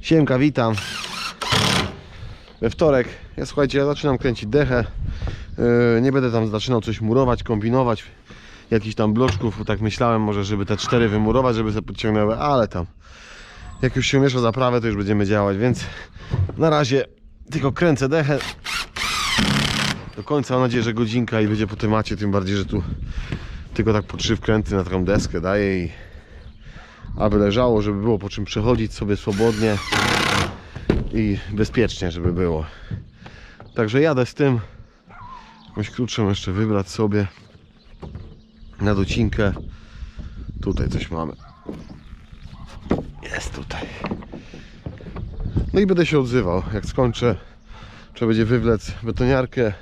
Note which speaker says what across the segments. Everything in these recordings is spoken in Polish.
Speaker 1: Siemka, witam. We wtorek. Ja słuchajcie, ja zaczynam kręcić dechę. Yy, nie będę tam zaczynał coś murować, kombinować. Jakichś tam bloczków, bo tak myślałem może, żeby te cztery wymurować, żeby sobie podciągnęły, ale tam. Jak już się miesza zaprawę, to już będziemy działać, więc na razie tylko kręcę dechę. Do końca mam nadzieję, że godzinka i będzie po temacie, tym bardziej, że tu tylko tak po trzy wkręty na taką deskę daję i aby leżało, żeby było po czym przechodzić sobie swobodnie i bezpiecznie, żeby było. Także jadę z tym. Jakąś krótszą jeszcze wybrać sobie na docinkę. Tutaj coś mamy. Jest tutaj. No i będę się odzywał. Jak skończę, trzeba będzie wywlec betoniarkę.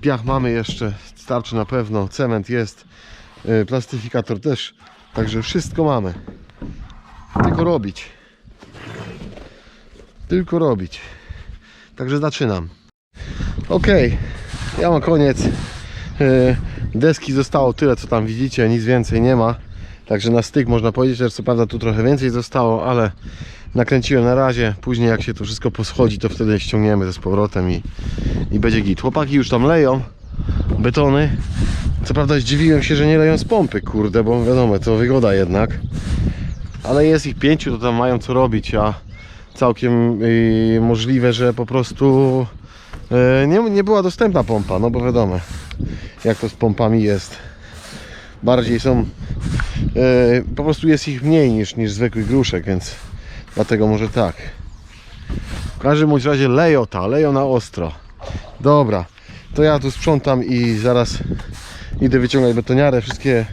Speaker 1: Piach mamy jeszcze, starczy na pewno. Cement jest, yy, plastyfikator też. Także wszystko mamy. Tylko robić. Tylko robić. Także zaczynam. Ok, ja mam koniec. Yy, Deski zostało tyle, co tam widzicie, nic więcej nie ma. Także na styk można powiedzieć, że co prawda tu trochę więcej zostało, ale nakręciłem na razie. Później jak się to wszystko poschodzi, to wtedy ściągniemy ze z powrotem i, i będzie git. Chłopaki już tam leją betony. Co prawda zdziwiłem się, że nie leją z pompy, kurde, bo wiadomo, to wygoda jednak. Ale jest ich pięciu, to tam mają co robić, a całkiem y, możliwe, że po prostu y, nie, nie była dostępna pompa, no bo wiadomo, jak to z pompami jest. Bardziej są, y, po prostu jest ich mniej niż, niż zwykłych gruszek, więc dlatego może tak. W każdym bądź razie leją ta, na ostro. Dobra, to ja tu sprzątam i zaraz idę wyciągać betoniarę, wszystkie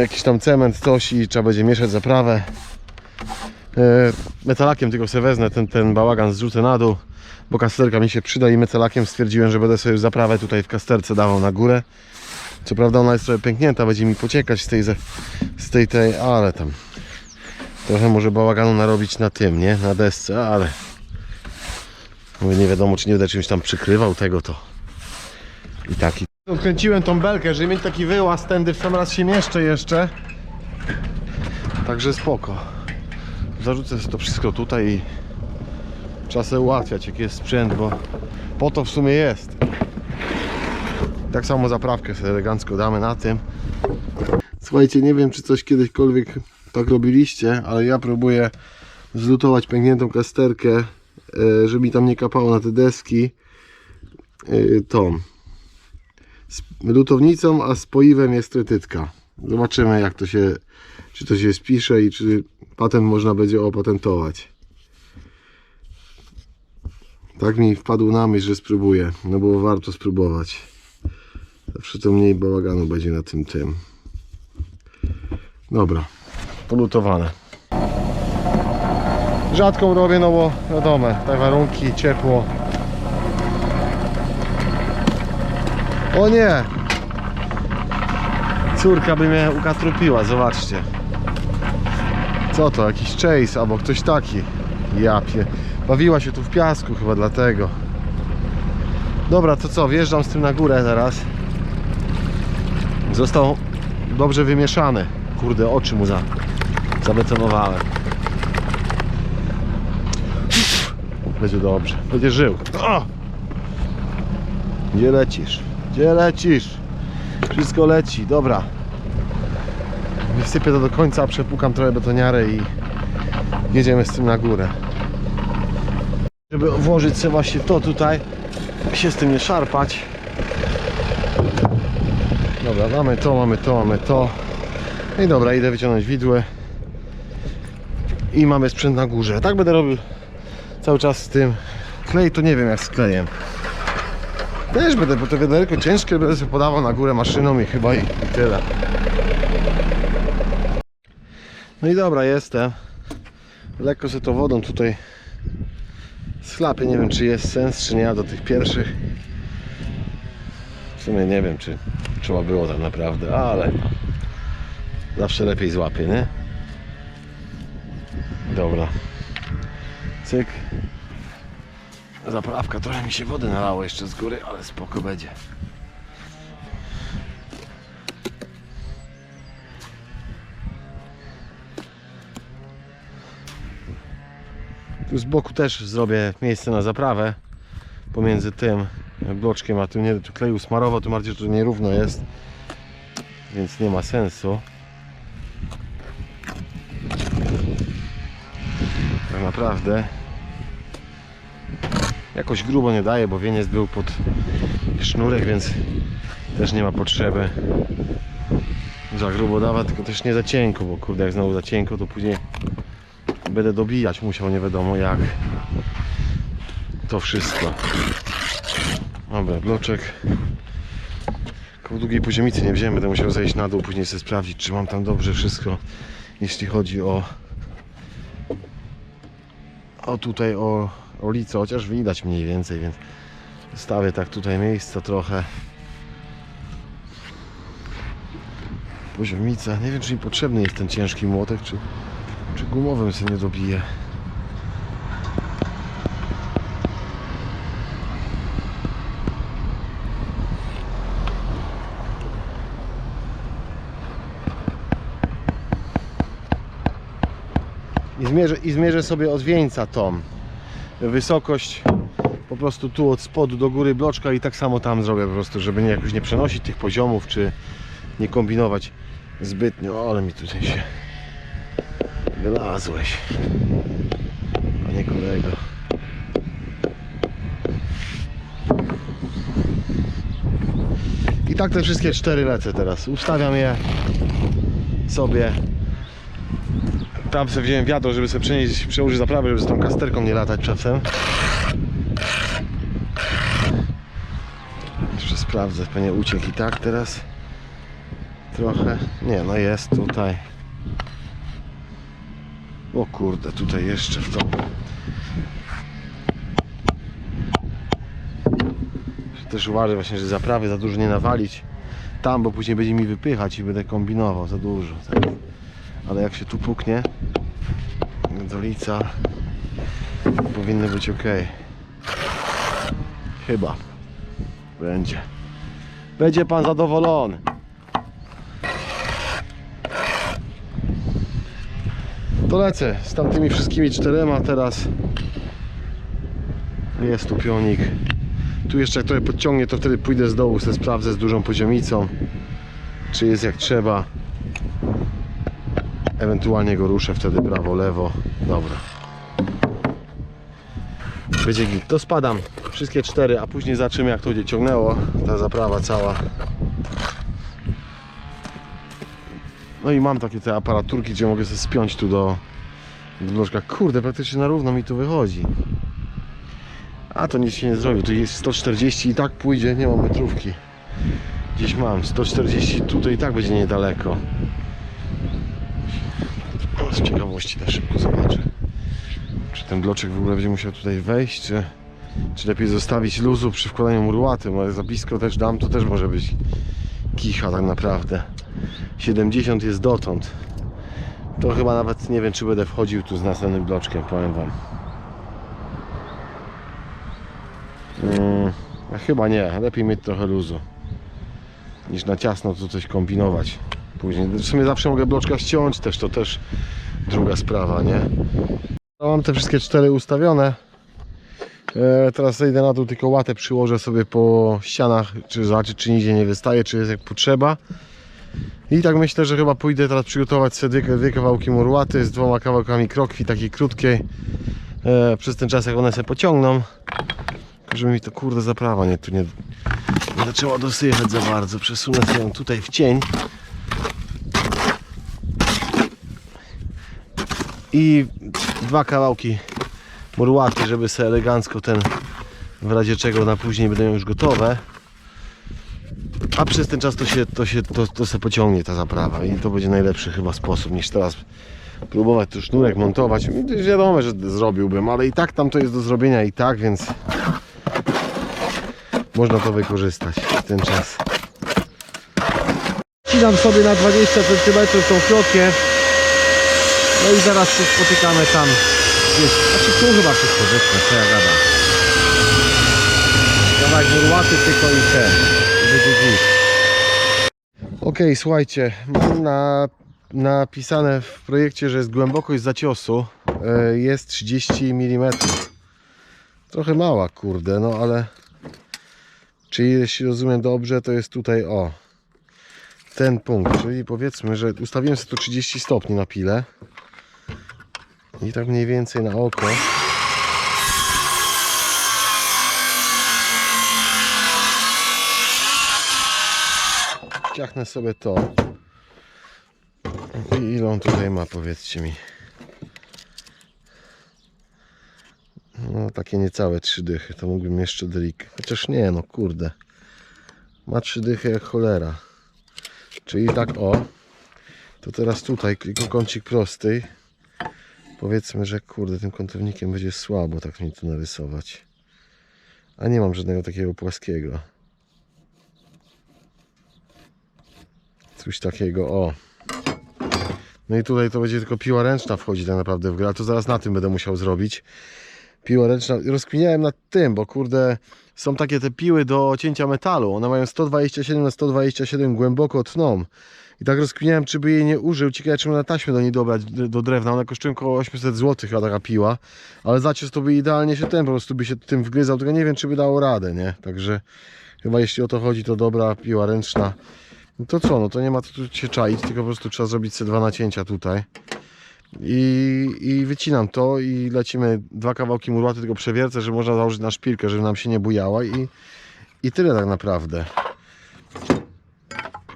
Speaker 1: jakiś tam cement, coś i trzeba będzie mieszać zaprawę. E, Metalakiem tylko sobie wezmę ten, ten bałagan zrzucę na dół, bo kasterka mi się przyda i metalakiem stwierdziłem, że będę sobie zaprawę tutaj w kasterce dawał na górę. Co prawda ona jest trochę pęknięta, będzie mi pociekać z tej, z tej, tej, ale tam trochę może bałaganu narobić na tym, nie? Na desce, ale Mówię, nie wiadomo, czy nie będę czymś tam przykrywał tego, to i taki. Odkręciłem tą belkę, żeby mieć taki wyłaz tędy w sam raz się mieszczę jeszcze. Także spoko. Zarzucę to wszystko tutaj i sobie ułatwiać, jak jest sprzęt, bo po to w sumie jest. Tak samo zaprawkę sobie elegancko damy na tym. Słuchajcie, nie wiem, czy coś kiedyśkolwiek tak robiliście, ale ja próbuję zlutować pękniętą kasterkę e, żeby mi tam nie kapało na te deski e, tą z lutownicą, a z poiwem jest tretytka. Zobaczymy jak to się, czy to się spisze i czy patent można będzie opatentować. Tak mi wpadł na myśl, że spróbuję, no bo warto spróbować. Zawsze to mniej bałaganu będzie na tym tym. Dobra, polutowane. Rzadką robię, no bo wiadomo, te warunki, ciepło. O nie! Córka by mnie ukatrupiła, zobaczcie. Co to, jakiś chase albo ktoś taki. Japie. Bawiła się tu w piasku chyba dlatego. Dobra, to co, wjeżdżam z tym na górę teraz. Został dobrze wymieszany. Kurde, oczy mu za, zabetonowałem. Będzie dobrze. Będzie żył. O! Gdzie lecisz? Gdzie lecisz? Wszystko leci. Dobra. Wysypię to do końca, przepukam trochę betoniarę i jedziemy z tym na górę. Żeby włożyć sobie właśnie to tutaj, się z tym nie szarpać. Dobra, mamy to, mamy to, mamy to. No i dobra, idę wyciągnąć widły. I mamy sprzęt na górze. Tak będę robił cały czas z tym. Klej to nie wiem jak z klejem. Też będę, bo to wiaderko ciężkie, będę sobie podawał na górę maszyną i chyba i, tyle. No i dobra, jestem. Lekko sobie to wodą tutaj schlapię. Nie wiem czy jest sens, czy nie, do tych pierwszych. W sumie nie wiem, czy trzeba było tak naprawdę, ale zawsze lepiej złapię, nie? Dobra. Cyk. Zaprawka, trochę mi się wody nalało jeszcze z góry, ale spoko będzie. Tu z boku też zrobię miejsce na zaprawę. Pomiędzy tym bloczkiem a tym nie tu kleju smarowo, tym bardziej, że to nierówno jest więc nie ma sensu. Tak naprawdę jakoś grubo nie daje, bo wieniec był pod sznurek, więc też nie ma potrzeby za grubo dawać, tylko też nie za cienko, bo kurde jak znowu za cienko, to później będę dobijać musiał nie wiadomo jak. To wszystko. Dobra, bloczek. Koło długiej poziomicy nie wziąłem, będę musiał zejść na dół, później sobie sprawdzić czy mam tam dobrze wszystko jeśli chodzi o o tutaj o ulicę, chociaż widać mniej więcej, więc stawię tak tutaj miejsca trochę. Poziomica, nie wiem czy mi potrzebny jest ten ciężki młotek, czy, czy gumowym sobie nie dobiję. I zmierzę, i zmierzę sobie od wieńca tą wysokość po prostu tu od spodu do góry bloczka i tak samo tam zrobię po prostu, żeby nie jakoś nie przenosić tych poziomów, czy nie kombinować zbytnio, ale mi tutaj się wylazłeś panie kolego. I tak te wszystkie cztery lecę teraz. Ustawiam je sobie tam sobie wziąłem wiadro, żeby sobie przenieść, przełożyć zaprawę, żeby z tą kasterką nie latać czasem. Jeszcze sprawdzę, pewnie uciekł i tak teraz. Trochę. Nie, no jest tutaj. O kurde, tutaj jeszcze w to. Też uważaj właśnie, że zaprawy za dużo nie nawalić tam, bo później będzie mi wypychać i będę kombinował za dużo. Ale jak się tu puknie dolica powinno być ok. Chyba. Będzie. Będzie pan zadowolony. To lecę z tamtymi wszystkimi czterema teraz jest tu pionik. Tu jeszcze jak trochę podciągnie to wtedy pójdę z dołu sobie sprawdzę z dużą poziomicą czy jest jak trzeba Ewentualnie go ruszę wtedy prawo, lewo. Dobra. Będzie git. To spadam. Wszystkie cztery, a później zobaczymy jak to będzie ciągnęło. Ta zaprawa cała. No i mam takie te aparaturki, gdzie mogę sobie spiąć tu do, do bloczka. Kurde, praktycznie na równo mi tu wychodzi. A to nic się nie zrobi. Tu jest 140 i tak pójdzie, nie mam metrówki. Gdzieś mam 140, tutaj i tak będzie niedaleko. Z ciekawości na szybko zobaczę. Czy ten bloczek w ogóle będzie musiał tutaj wejść, czy, czy lepiej zostawić luzu przy wkładaniu murłaty, ale za blisko też dam, to też może być kicha tak naprawdę. 70 jest dotąd. To chyba nawet nie wiem, czy będę wchodził tu z następnym bloczkiem, powiem wam. Mm, a chyba nie, lepiej mieć trochę luzu niż na ciasno tu coś kombinować później. W sumie zawsze mogę bloczka ściąć też, to też druga sprawa, nie? No, mam te wszystkie cztery ustawione. E, teraz zejdę na dół, tylko łatę przyłożę sobie po ścianach, czy zobaczyć, czy nigdzie nie wystaje, czy jest jak potrzeba. I tak myślę, że chyba pójdę teraz przygotować sobie dwie, dwie kawałki murłaty z dwoma kawałkami krokwi, takiej krótkiej. E, przez ten czas, jak one się pociągną. Żeby mi to kurde zaprawa nie, tu nie, nie zaczęła dosychać za bardzo. Przesunę ją tutaj w cień. I dwa kawałki murłaty, żeby sobie elegancko ten w razie czego na później będą już gotowe. A przez ten czas to się, to się to, to pociągnie ta zaprawa. I to będzie najlepszy chyba sposób niż teraz próbować tu sznurek montować. Wiadomo, że zrobiłbym, ale i tak tam to jest do zrobienia i tak, więc można to wykorzystać ten czas. Wcinam sobie na 20 cm tą krotkę no i zaraz się spotykamy tam znaczy tu chyba wszystko wytnę, co ja gadam. Kawałek murłaty tylko i ten. Będzie git. Okej, słuchajcie, mam na napisane w projekcie, że jest głębokość zaciosu e, jest 30 mm. Trochę mała, kurde, no ale czyli jeśli rozumiem dobrze, to jest tutaj o ten punkt, czyli powiedzmy, że ustawiłem sobie tu 30 stopni na pile i tak mniej więcej na oko. Ciachnę sobie to. I ile on tutaj ma, powiedzcie mi. No takie niecałe trzy dychy, to mógłbym jeszcze delik. Chociaż nie, no kurde. Ma trzy dychy jak cholera. Czyli tak o. To teraz tutaj klikokącik prosty. Powiedzmy, że kurde, tym kątownikiem będzie słabo tak mi tu narysować. A nie mam żadnego takiego płaskiego. Coś takiego, o. No i tutaj to będzie tylko piła ręczna wchodzi tak naprawdę w grę, to zaraz na tym będę musiał zrobić. Piła ręczna, rozkminiałem nad tym, bo kurde, są takie te piły do cięcia metalu, one mają 127 na 127 głęboko tną. I tak rozkminiałem, czy by jej nie użył, ciekawe czy można taśmę do niej dobrać, do drewna, ona kosztuje około 800 zł chyba taka piła, ale zacios to by idealnie się ten, po prostu by się tym wgryzał, tylko nie wiem, czy by dało radę, nie? Także chyba jeśli o to chodzi, to dobra piła ręczna. No to co, no to nie ma tu się czaić, tylko po prostu trzeba zrobić sobie dwa nacięcia tutaj. I, I wycinam to i lecimy dwa kawałki murłaty, tylko przewiercę, żeby można założyć na szpilkę, żeby nam się nie bujała i, i tyle tak naprawdę.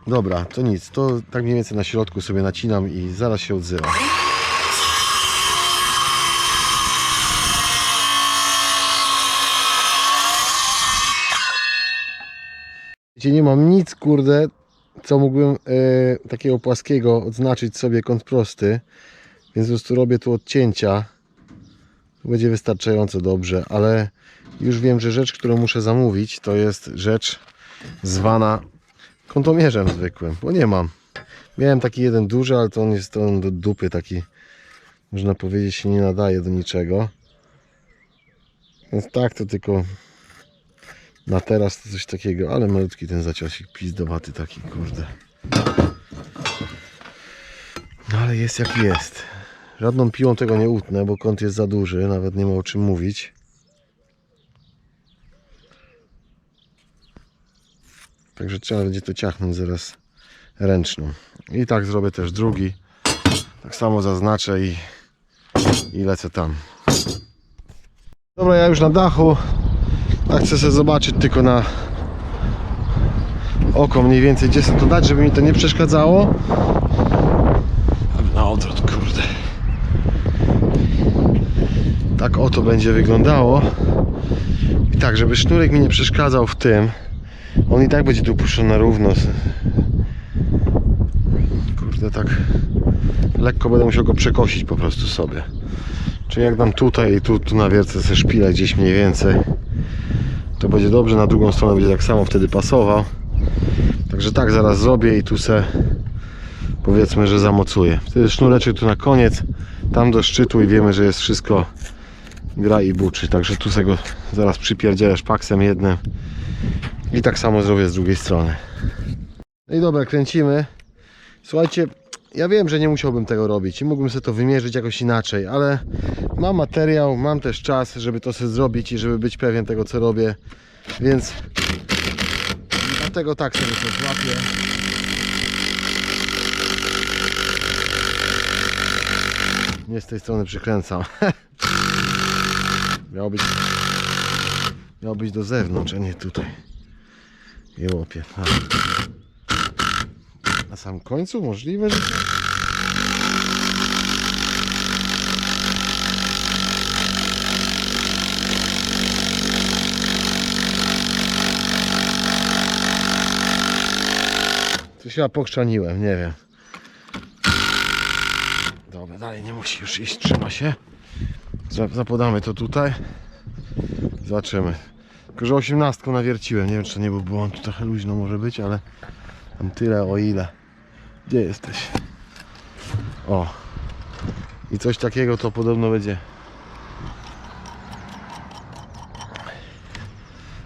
Speaker 1: Dobra, to nic, to tak mniej więcej na środku sobie nacinam i zaraz się odzywam. Nie mam nic, kurde, co mógłbym e, takiego płaskiego odznaczyć sobie kąt prosty. Więc po prostu robię tu odcięcia. To będzie wystarczająco dobrze, ale już wiem, że rzecz, którą muszę zamówić, to jest rzecz zwana kątomierzem zwykłym, bo nie mam. Miałem taki jeden duży, ale to on jest on do dupy taki, można powiedzieć, się nie nadaje do niczego. Więc tak, to tylko na teraz to coś takiego, ale malutki ten zaciosik pizdowaty taki, kurde. No ale jest jaki jest. Żadną piłą tego nie utnę, bo kąt jest za duży, nawet nie ma o czym mówić. Także trzeba będzie to ciachnąć zaraz ręczną. I tak zrobię też drugi. Tak samo zaznaczę i, i lecę tam. Dobra, ja już na dachu. Tak chcę sobie zobaczyć tylko na oko mniej więcej, gdzie chcę to dać, żeby mi to nie przeszkadzało. Na odwrót, kurde. Tak oto będzie wyglądało. I tak, żeby sznurek mi nie przeszkadzał w tym. On i tak będzie tu puszczony na równo. Kurde, tak lekko będę musiał go przekosić po prostu sobie. Czyli jak dam tutaj i tu, tu nawiercę ze szpilę gdzieś mniej więcej, to będzie dobrze, na drugą stronę będzie tak samo wtedy pasował. Także tak zaraz zrobię i tu se powiedzmy, że zamocuję. Wtedy sznureczek tu na koniec, tam do szczytu i wiemy, że jest wszystko gra i buczy. Także tu sobie go zaraz przypierdzielę szpaksem jednym i tak samo zrobię z drugiej strony. No i dobra, kręcimy. Słuchajcie, ja wiem, że nie musiałbym tego robić i mógłbym sobie to wymierzyć jakoś inaczej, ale mam materiał, mam też czas, żeby to sobie zrobić i żeby być pewien tego, co robię, więc dlatego tak sobie to złapię. Nie z tej strony przykręcam. Miało być, miało być do zewnątrz, a nie tutaj. I łopie. A. Na samym końcu możliwe, że... Coś ja pokrzaniłem, nie wiem. Dobra, dalej nie musi już iść, trzyma się. Za- Zapodamy to tutaj. Zobaczymy. Tylko, że 18 nawierciłem. Nie wiem, czy to nie był błąd. Trochę luźno może być, ale tam tyle o ile. Gdzie jesteś? O. I coś takiego to podobno będzie.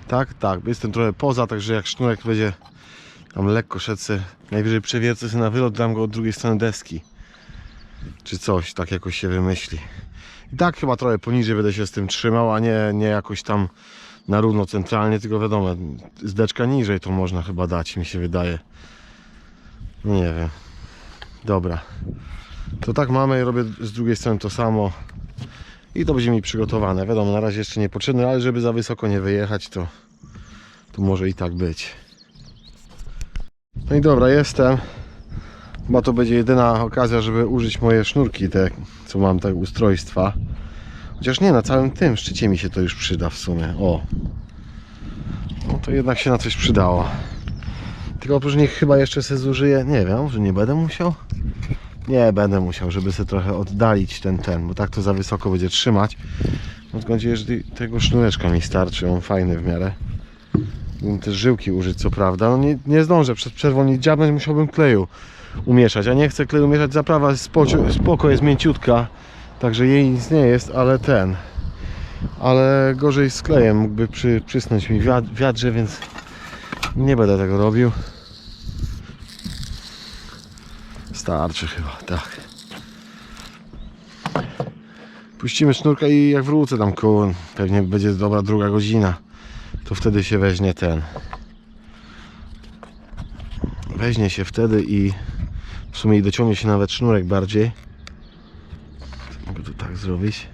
Speaker 1: Tak, tak. Jestem trochę poza, także jak sznurek będzie Tam lekko szedł najwyżej przewiercę sobie na wylot, dam go od drugiej strony deski. Czy coś, tak jakoś się wymyśli. I tak chyba trochę poniżej będę się z tym trzymał, a nie, nie jakoś tam na równo centralnie, tylko wiadomo, z deczka niżej to można chyba dać, mi się wydaje. Nie wiem. Dobra. To tak mamy, robię z drugiej strony to samo. I to będzie mi przygotowane. Wiadomo, na razie jeszcze nie potrzebne, ale żeby za wysoko nie wyjechać, to, to może i tak być. No i dobra, jestem. Chyba to będzie jedyna okazja, żeby użyć moje sznurki, te co mam, te ustrojstwa. Chociaż nie, na całym tym szczycie mi się to już przyda w sumie. O. No to jednak się na coś przydało. Tylko oprócz nich chyba jeszcze se zużyję, nie wiem, że nie będę musiał? Nie, będę musiał, żeby sobie trochę oddalić ten, ten, bo tak to za wysoko będzie trzymać. Mam tylko nadzieję, że tego sznureczka mi starczy, on fajny w miarę. Bym też żyłki użyć, co prawda. No nie, nie zdążę przed przerwą nie dziabnąć, musiałbym kleju umieszać. Ja nie chcę kleju mieszać, zaprawa spoko, spoko, jest mięciutka, także jej nic nie jest, ale ten. Ale gorzej z klejem mógłby przy, przysnąć mi wiat, wiatrze, więc nie będę tego robił. Starczy chyba, tak. Puścimy sznurka i jak wrócę tam koło, pewnie będzie dobra druga godzina, to wtedy się weźmie ten. Weźmie się wtedy i w sumie i dociągnie się nawet sznurek bardziej. Mogę to tak zrobić.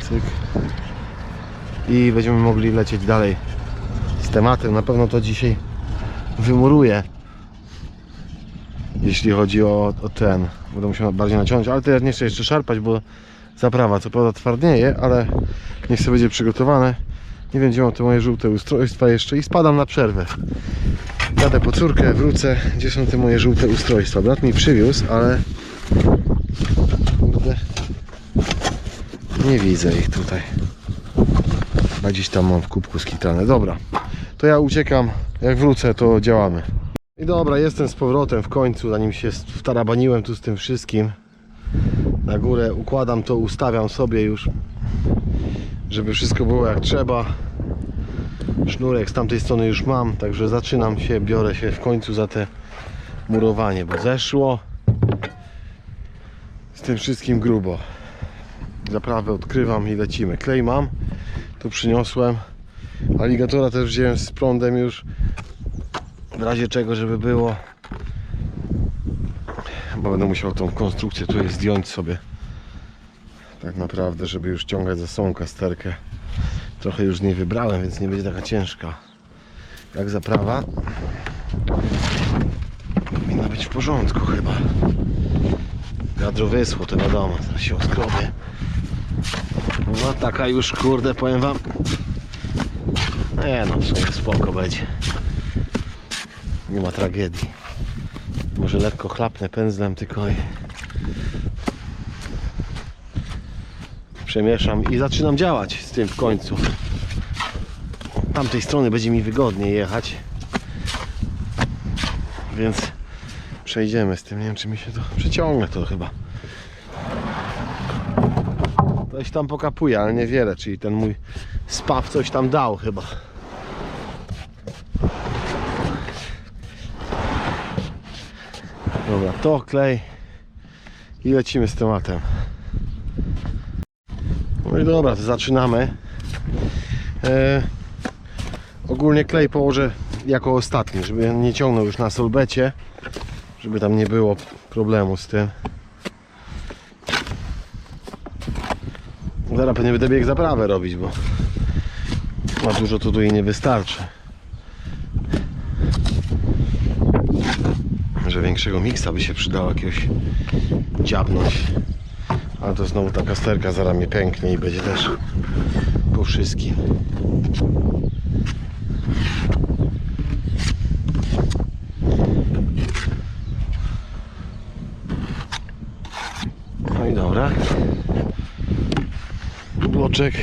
Speaker 1: Cyk. I będziemy mogli lecieć dalej z tematem. Na pewno to dzisiaj wymuruje. Jeśli chodzi o, o ten. Będę musiał bardziej naciągnąć, ale teraz nie chcę jeszcze szarpać, bo zaprawa co prawda twardnieje, ale niech sobie będzie przygotowane. Nie wiem gdzie mam te moje żółte ustrojstwa jeszcze i spadam na przerwę. Jadę po córkę, wrócę. Gdzie są te moje żółte ustrojstwa? Brat mi przywiózł, ale kurde nie widzę ich tutaj. Chyba gdzieś tam mam w kubku skitrane. Dobra, to ja uciekam. Jak wrócę, to działamy. I dobra, jestem z powrotem w końcu, zanim się wtarabaniłem tu z tym wszystkim. Na górę układam to, ustawiam sobie już, żeby wszystko było jak trzeba. Sznurek z tamtej strony już mam, także zaczynam się, biorę się w końcu za te murowanie, bo zeszło z tym wszystkim grubo. Zaprawę odkrywam i lecimy. Klej mam, tu przyniosłem. Aligatora też wziąłem z prądem już, w razie czego, żeby było. Bo będę musiał tą konstrukcję tutaj zdjąć sobie. Tak naprawdę, żeby już ciągać za sobą kasterkę. Trochę już z niej wybrałem, więc nie będzie taka ciężka. Jak zaprawa. Powinna być w porządku chyba. Wiadro wyschło, to wiadomo, teraz się odskrobię. No taka już, kurde, powiem wam. Nie no, w sumie spoko będzie. Nie ma tragedii. Może lekko chlapnę pędzlem tylko i przemieszam i zaczynam działać z tym w końcu. Tamtej strony będzie mi wygodniej jechać. Więc przejdziemy z tym. Nie wiem czy mi się to przeciągnę to chyba. Coś tam pokapuje, ale niewiele, czyli ten mój spaw coś tam dał chyba. Dobra, to klej i lecimy z tematem. No i dobra, zaczynamy. E, ogólnie klej położę jako ostatni, żeby nie ciągnął już na solbecie, żeby tam nie było problemu z tym. Zaraz pewnie będę bieg zaprawę robić, bo ma dużo to tu i nie wystarczy. Że większego miksa by się przydało jakiegoś dziabnąć. Ale to znowu ta kasterka zaraz mi pęknie i będzie też po wszystkim. No i dobra. Bloczek.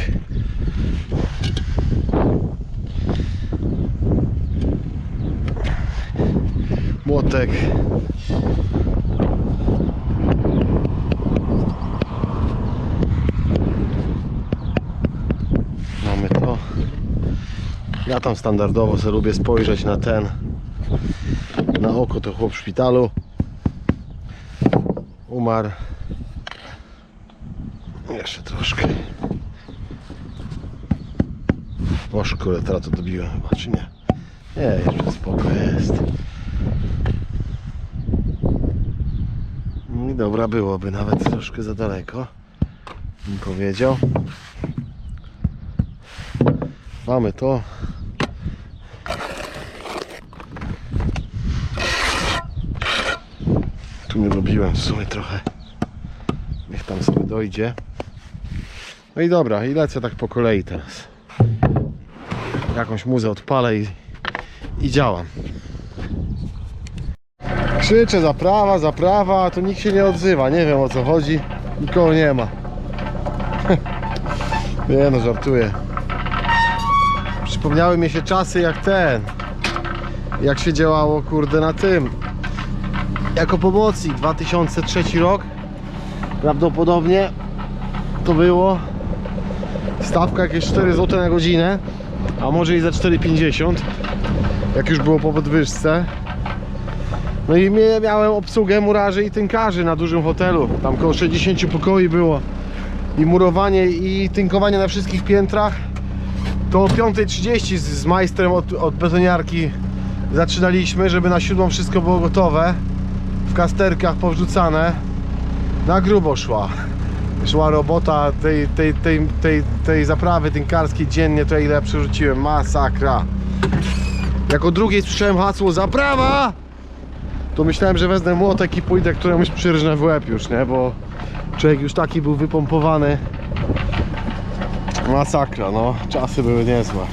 Speaker 1: Młotek. Mamy to. Ja tam standardowo sobie lubię spojrzeć na ten, na oko to chłop w szpitalu. Umarł. Jeszcze troszkę. O szkole, teraz to dobiłem chyba, czy nie? Nie, jeszcze spoko jest. I dobra byłoby, nawet troszkę za daleko. Bym powiedział. Mamy to. Tu nie robiłem w sumie trochę. Niech tam sobie dojdzie. No i dobra, i lecę tak po kolei teraz. Jakąś muzę odpalę i, i działam. Krzyczę zaprawa, zaprawa, a tu nikt się nie odzywa. Nie wiem o co chodzi. Nikogo nie ma. nie no, żartuję. Przypomniały mi się czasy jak ten. Jak się działało, kurde, na tym. Jako pomocnik 2003 rok. Prawdopodobnie to było. Stawka jakieś 4 zł na godzinę. A może i za 4,50. Jak już było po podwyżce. No i miałem obsługę murarzy i tynkarzy na dużym hotelu. Tam około 60 pokoi było. I murowanie i tynkowanie na wszystkich piętrach. To o 5.30 z, z majstrem od, od betoniarki zaczynaliśmy, żeby na siódmą wszystko było gotowe. W kasterkach powrzucane. Na grubo szła. Szła robota tej, tej, tej, tej, tej zaprawy tynkarskiej dziennie, to ile przerzuciłem. Masakra. Jako drugiej słyszałem hasło zaprawa! to myślałem, że wezmę młotek i pójdę któremuś przyrżnę w łeb już, nie? Bo człowiek już taki był wypompowany. Masakra, no. Czasy były niezłe.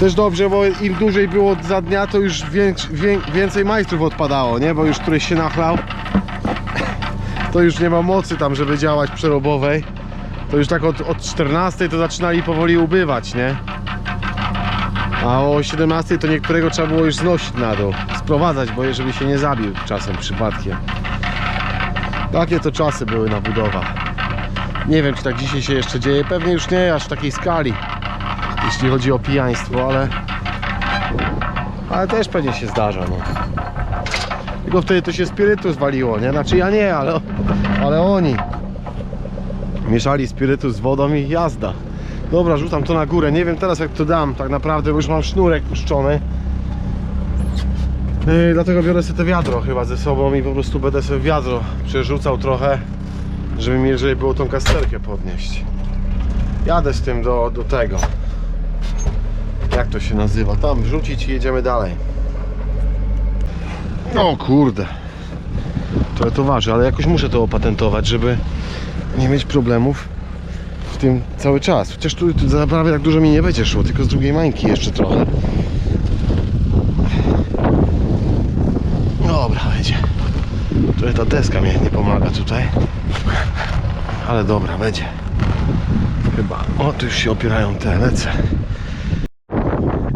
Speaker 1: Też dobrze, bo im dłużej było za dnia, to już większ, wię, więcej majstrów odpadało, nie? Bo już któryś się nachlał. To już nie ma mocy tam, żeby działać przerobowej. To już tak od, od 14 to zaczynali powoli ubywać, nie? A o 17 to niektórego trzeba było już znosić na dół, sprowadzać, bo jeżeli się nie zabił czasem przypadkiem. Takie to czasy były na budowach. Nie wiem, czy tak dzisiaj się jeszcze dzieje. Pewnie już nie aż w takiej skali, jeśli chodzi o pijaństwo, ale ale też pewnie się zdarza. No. Tylko wtedy to się spirytus waliło, nie? Znaczy ja nie, ale, ale oni mieszali spirytus z wodą i jazda. Dobra, rzucam to na górę. Nie wiem teraz jak to dam tak naprawdę, bo już mam sznurek puszczony. Yy, dlatego biorę sobie to wiadro chyba ze sobą i po prostu będę sobie wiadro przerzucał trochę, żeby mi jeżeli było tą kasterkę podnieść. Jadę z tym do, do tego. Jak to się nazywa? Tam wrzucić i jedziemy dalej. O kurde. To to waży, ale jakoś muszę to opatentować, żeby nie mieć problemów w tym cały czas. Chociaż tu, tu za prawie tak dużo mi nie będzie szło, tylko z drugiej mańki jeszcze trochę. Dobra, będzie. Trochę ta deska mnie nie pomaga tutaj. Ale dobra, będzie. Chyba. O, tu już się opierają te, lecę.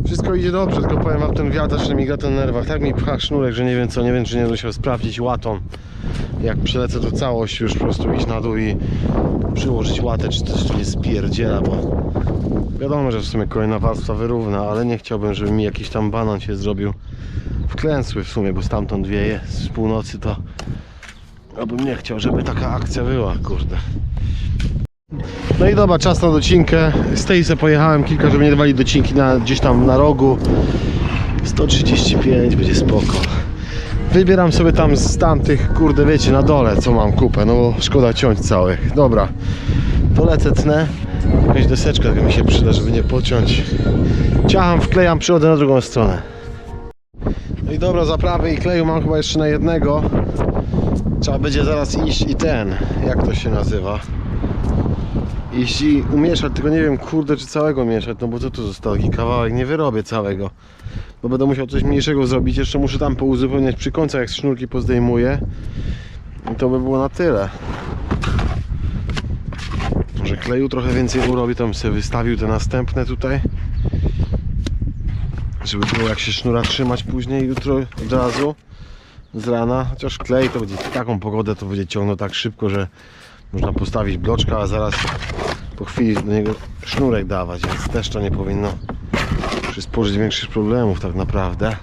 Speaker 1: Wszystko idzie dobrze, tylko powiem wam, ten wiatr zacznie mi gra na nerwach. Tak mi pcha sznurek, że nie wiem co, nie wiem czy nie musiał sprawdzić łatą. Jak przelecę to całość już po prostu iść na dół i przyłożyć łatę, czy też tu nie spierdziela, bo wiadomo, że w sumie kolejna warstwa wyrówna, ale nie chciałbym, żeby mi jakiś tam banan się zrobił wklęsły w sumie, bo stamtąd wieje z północy, to ja bym nie chciał, żeby taka akcja była, kurde. No i dobra, czas na docinkę. Z tej se pojechałem kilka, żeby nie dawali docinki na, gdzieś tam na rogu. 135 będzie spoko. Wybieram sobie tam z tamtych, kurde wiecie, na dole co mam kupę, no bo szkoda ciąć całych. Dobra, to lecę tnę. Jakaś deseczka mi się przyda, żeby nie pociąć. Ciacham, wklejam, przychodzę na drugą stronę. No i dobra, zaprawy i kleju mam chyba jeszcze na jednego. Trzeba będzie zaraz iść i ten, jak to się nazywa. Iść i umieszać, tylko nie wiem, kurde, czy całego mieszać, no bo co tu został taki kawałek, nie wyrobię całego. Bo będę musiał coś mniejszego zrobić, jeszcze muszę tam pouzupełniać przy końcach, jak sznurki pozdejmuję. I to by było na tyle. Może kleju trochę więcej urobię, to bym sobie wystawił te następne tutaj. Żeby było jak się sznura trzymać później jutro od razu z rana. Chociaż klej to będzie taką pogodę to będzie ciągnął tak szybko, że Można postawić bloczka, a zaraz po chwili do niego sznurek dawać, więc też to nie powinno przysporzyć większych problemów tak naprawdę.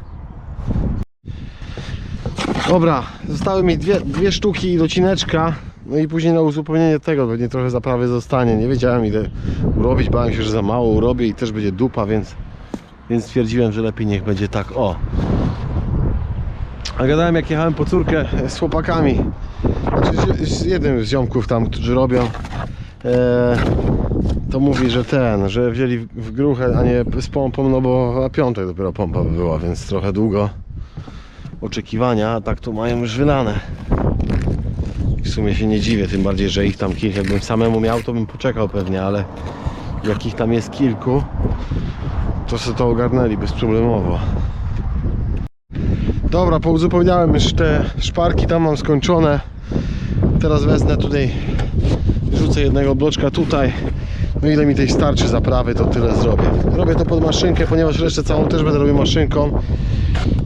Speaker 1: Dobra, zostały mi dwie, dwie sztuki docineczka. No i później na uzupełnienie tego pewnie trochę zaprawy zostanie. Nie wiedziałem ile urobić, bałem się, że za mało urobię i też będzie dupa, więc, więc stwierdziłem, że lepiej niech będzie tak. O! A gadałem jak jechałem po córkę z chłopakami. Znaczy z, jednym z ziomków tam, którzy robią. E, to mówi, że ten, że wzięli w gruchę, a nie z pompą, no bo na piątek dopiero pompa by była, więc trochę długo oczekiwania, a tak to mają już wylane. W sumie się nie dziwię, tym bardziej, że ich tam kilka, jakbym samemu miał, to bym poczekał pewnie, ale jak ich tam jest kilku, to sobie to ogarnęli bezproblemowo. Dobra, pouzupełniałem już te szparki, tam mam skończone. Teraz wezmę tutaj, rzucę jednego bloczka tutaj. No ile mi tej starczy zaprawy, to tyle zrobię. Robię to pod maszynkę, ponieważ resztę całą też będę robił maszynką.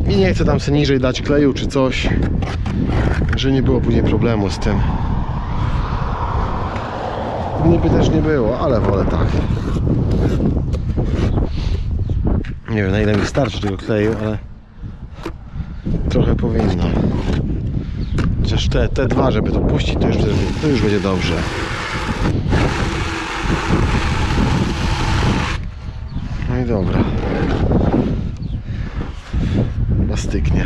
Speaker 1: I nie chcę tam sobie niżej dać kleju czy coś, że nie było później problemu z tym. Niby też nie było, ale wolę tak. Nie wiem na ile mi starczy tego kleju, ale trochę powinno. Chociaż te, te dwa, żeby to puścić, to już, to już będzie dobrze. No i dobra. Chyba styknie.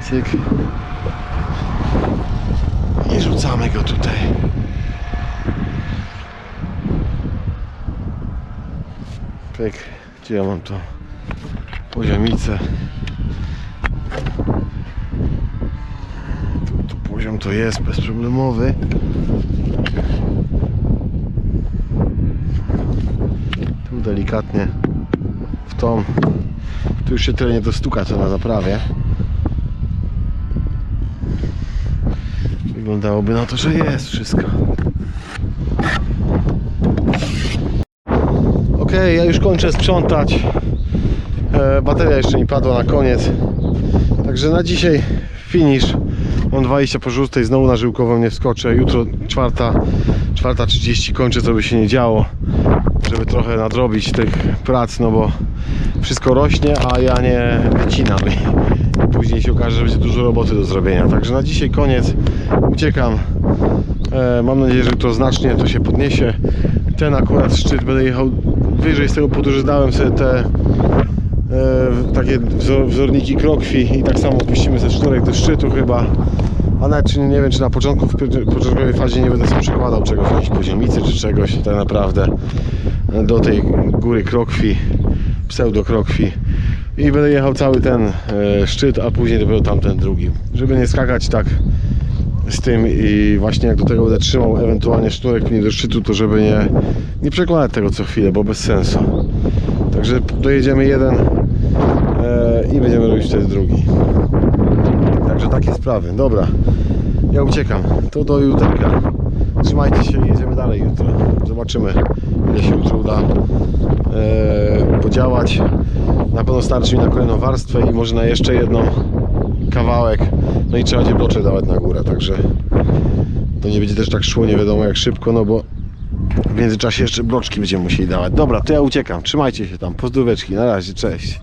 Speaker 1: Cyk. I rzucamy go tutaj. Pyk. Gdzie ja mam to? Poziomicę. Tu, tu poziom to jest bezproblemowy. Tu delikatnie w tą. Tu już się tyle nie dostuka co na zaprawie. Wyglądałoby na to, że jest wszystko. Ok, ja już kończę sprzątać. E, bateria jeszcze mi padła na koniec. Także na dzisiaj finish. Mam 20 po 6, znowu na żyłkową nie wskoczę. Jutro 4, 4.30 kończę, co by się nie działo. Żeby trochę nadrobić tych prac, no bo wszystko rośnie, a ja nie wycinam. Później się okaże, że będzie dużo roboty do zrobienia. Także na dzisiaj koniec. Uciekam. E, mam nadzieję, że to znacznie to się podniesie. Ten akurat szczyt będę jechał wyżej z tego że dałem sobie te e, takie wzor, wzorniki krokwi i tak samo puścimy ze sznurek do szczytu chyba. A nawet czy nie, wiem, czy na początku, w początkowej fazie nie będę sobie przekładał czegoś, jakiejś poziomicy czy czegoś tak naprawdę do tej góry krokwi, pseudo krokwi i będę jechał cały ten e, szczyt, a później dopiero tamten drugi, żeby nie skakać tak z tym i właśnie jak do tego będę trzymał ewentualnie sznurek nie do szczytu, to żeby nie, nie przekładać tego co chwilę, bo bez sensu. Także dojedziemy jeden e, i będziemy robić wtedy drugi. Także takie sprawy. Dobra, ja uciekam. To do jutrka. Trzymajcie się i jedziemy dalej jutro. Zobaczymy, ile się jutro uda e, podziałać. Na pewno starczy mi na kolejną warstwę i może na jeszcze jedną kawałek. No i trzeba będzie bloczek dawać na górę, także to nie będzie też tak szło nie wiadomo jak szybko, no bo w międzyczasie jeszcze bloczki będziemy musieli dawać. Dobra, to ja uciekam. Trzymajcie się tam. Pozdróweczki. Na razie. Cześć.